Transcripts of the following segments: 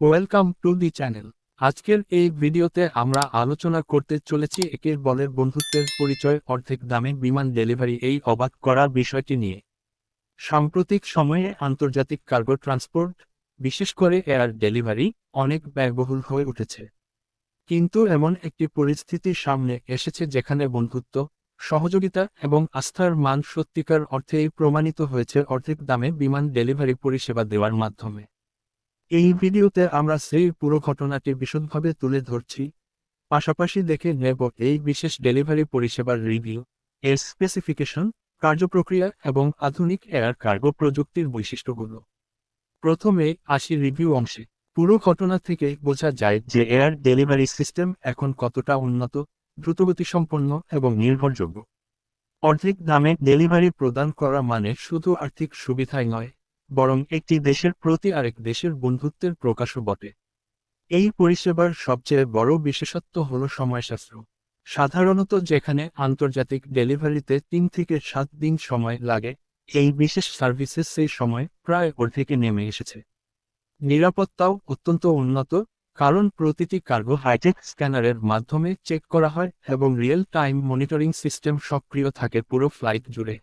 Welcome to the channel আজকের এই ভিডিওতে আমরা আলোচনা করতে চলেছি একের বলের বন্ধুত্বের পরিচয়, অর্ধেক দামে বিমান ডেলিভারি এই অবাক করার বিষয়টি নিয়ে। সাম্প্রতিক সময়ে আন্তর্জাতিক কার্গো ট্রান্সপোর্ট, বিশেষ করে এয়ার ডেলিভারি, অনেক ব্যয়বহুল হয়ে উঠেছে। কিন্তু এমন একটি পরিস্থিতির সামনে এসেছে যেখানে বন্ধুত্ব, সহযোগিতা এবং আস্থার মান সত্যিকার অর্থেই প্রমাণিত হয়েছে অর্ধেক দামে বিমান ডেলিভারি পরিষেবা দেওয়ার মাধ্যমে। এই ভিডিওতে আমরা সেই পুরো ঘটনাটি বিশদভাবে তুলে ধরছি। পাশাপাশি দেখে নেব এই বিশেষ ডেলিভারি পরিষেবার রিভিউ, এর স্পেসিফিকেশন কার্যপ্রক্রিয়া এবং আধুনিক এয়ার কার্গো প্রযুক্তির বৈশিষ্ট্যগুলো। প্রথমে আসি রিভিউ অংশে। পুরো ঘটনা থেকে বোঝা যায় যে এয়ার ডেলিভারি সিস্টেম এখন কতটা উন্নত, দ্রুতগতিসম্পন্ন এবং নির্ভরযোগ্য। অর্ধেক দামে ডেলিভারি প্রদান করা মানে শুধু আর্থিক সুবিধাই নয় বরং একটি দেশের প্রতি আরেক দেশের বন্ধুত্বের প্রকাশও বটে। এই পরিষেবার সবচেয়ে বড় বিশেষত্ব হল সময়শাস্ত্র। সাধারণত যেখানে আন্তর্জাতিক ডেলিভারিতে তিন থেকে সাত দিন সময় লাগে, এই বিশেষ সার্ভিসেস সেই সময় প্রায় অর্ধেকে নেমে এসেছে। নিরাপত্তাও অত্যন্ত উন্নত, কারণ প্রতিটি কার্গো হাইটেক স্ক্যানারের মাধ্যমে চেক করা হয় এবং রিয়েল টাইম মনিটরিং সিস্টেম সক্রিয় থাকে পুরো ফ্লাইট জুড়ে।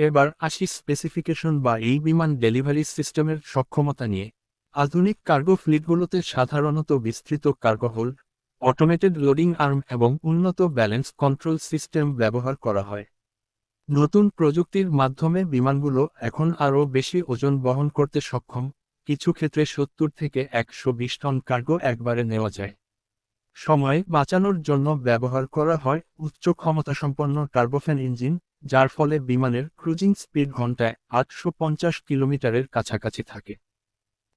এবার আসি স্পেসিফিকেশন বা এই বিমান ডেলিভারি সিস্টেমের সক্ষমতা নিয়ে। আধুনিক কার্গো ফ্লিটগুলোতে সাধারণত বিস্তৃত cargo hold automated loading arm এবং উন্নত ব্যালেন্স কন্ট্রোল সিস্টেম ব্যবহার করা হয়। নতুন প্রযুক্তির মাধ্যমে বিমানগুলো এখন আরও বেশি ওজন বহন করতে সক্ষম, কিছু ক্ষেত্রে সত্তর থেকে একশো বিশ টন কার্গো একবারে নেওয়া যায়। সময় বাঁচানোর জন্য ব্যবহার করা হয় উচ্চ ক্ষমতাসম্পন্ন টার্বোফ্যান ইঞ্জিন যার ফলে বিমানের ক্রুজিং স্পিড ঘন্টায় আটশো পঞ্চাশ কিলোমিটারের কাছাকাছি থাকে।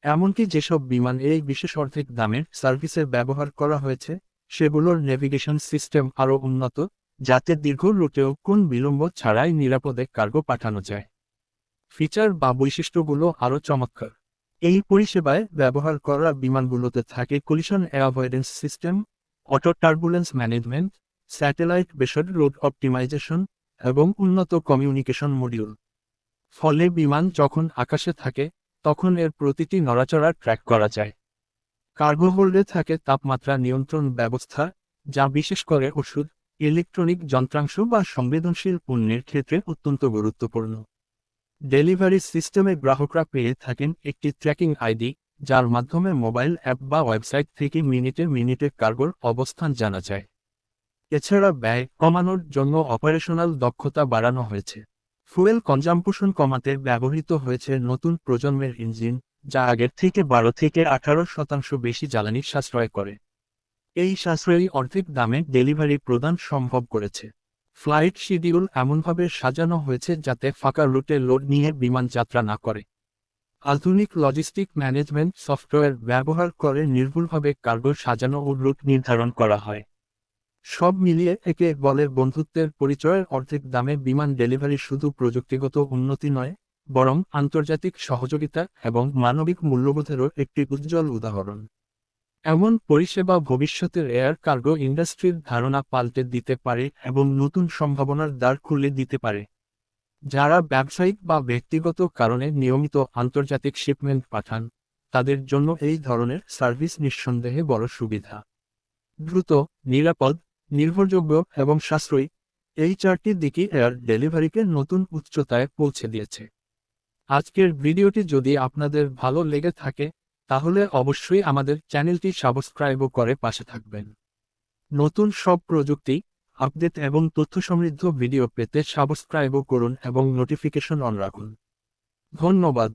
এমনকি যেসব বিমান এই বিশেষ অর্ধেক দামের সার্ভিসে ব্যবহার করা হয়েছে, সেগুলোর নেভিগেশন সিস্টেম আরও উন্নত, যাতে দীর্ঘ রুটেও কোন বিলম্ব ছাড়াই নিরাপদে কার্গো পাঠানো যায়। ফিচার বা বৈশিষ্ট্যগুলো আরও চমৎকার। এই পরিষেবায় ব্যবহার করা বিমানগুলোতে থাকে collision avoidance system auto turbulence management satellite based road optimisation এবং উন্নত কমিউনিকেশন মডিউল। ফলে বিমান যখন আকাশে থাকে, তখন এর প্রতিটি নড়াচড়া ট্র্যাক করা যায়। কার্গো হোল্ডে থাকে তাপমাত্রা নিয়ন্ত্রণ ব্যবস্থা, যা বিশেষ করে ওষুধ, ইলেকট্রনিক যন্ত্রাংশ বা সংবেদনশীল পণ্যের ক্ষেত্রে অত্যন্ত গুরুত্বপূর্ণ। ডেলিভারি সিস্টেমে গ্রাহকরা পেয়ে থাকেন একটি ট্র্যাকিং আইডি, যার মাধ্যমে মোবাইল অ্যাপ বা ওয়েবসাইট থেকে মিনিটে মিনিটে কার্গোর অবস্থান জানা যায়। এছাড়া ব্যয় কমানোর জন্য অপারেশনাল দক্ষতা বাড়ানো হয়েছে। ফুয়েল কনজাম্পশন কমাতে ব্যবহৃত হয়েছে নতুন প্রজন্মের ইঞ্জিন যা আগের থেকে বারো থেকে আঠারো শতাংশ বেশি জ্বালানি সাশ্রয় করে। এই সাশ্রয়ী অর্ধেক দামে ডেলিভারি প্রদান সম্ভব করেছে। ফ্লাইট শিডিউল এমনভাবে সাজানো হয়েছে যাতে ফাঁকা রুটে লোড নিয়ে বিমান যাত্রা না করে। আধুনিক লজিস্টিক ম্যানেজমেন্ট সফটওয়্যার ব্যবহার করে নির্ভুলভাবে কার্গো সাজানো ও রুট নির্ধারণ করা হয়। সব মিলিয়ে একে বলে বন্ধুত্বের পরিচয়ের অর্ধেক দামে বিমান ডেলিভারি শুধু প্রযুক্তিগত উন্নতি নয়, বরং আন্তর্জাতিক সহযোগিতা এবং মানবিক মূল্যবোধেরও একটি উজ্জ্বল উদাহরণ। এমন পরিষেবা ভবিষ্যতের এয়ার কার্গো ইন্ডাস্ট্রির ধারণা পাল্টে দিতে পারে এবং নতুন সম্ভাবনার দ্বার খুলে দিতে পারে। যারা ব্যবসায়িক বা ব্যক্তিগত কারণে নিয়মিত আন্তর্জাতিক শিপমেন্ট পাঠান, তাদের জন্য এই ধরনের সার্ভিস নিঃসন্দেহে বড় সুবিধা। দ্রুত, নিরাপদ নির্ভরযোগ্য এবং সাশ্রয়ী, এই চারটি দিকই এয়ার ডেলিভারিকে নতুন উচ্চতায় পৌঁছে দিয়েছে। আজকের ভিডিওটি যদি আপনাদের ভালো লেগে থাকে, তাহলে অবশ্যই আমাদের চ্যানেলটি সাবস্ক্রাইবও করে পাশে থাকবেন। নতুন সব প্রযুক্তি, আপডেট এবং তথ্য সমৃদ্ধ ভিডিও পেতে সাবস্ক্রাইবও করুন এবং নোটিফিকেশন অন রাখুন। ধন্যবাদ।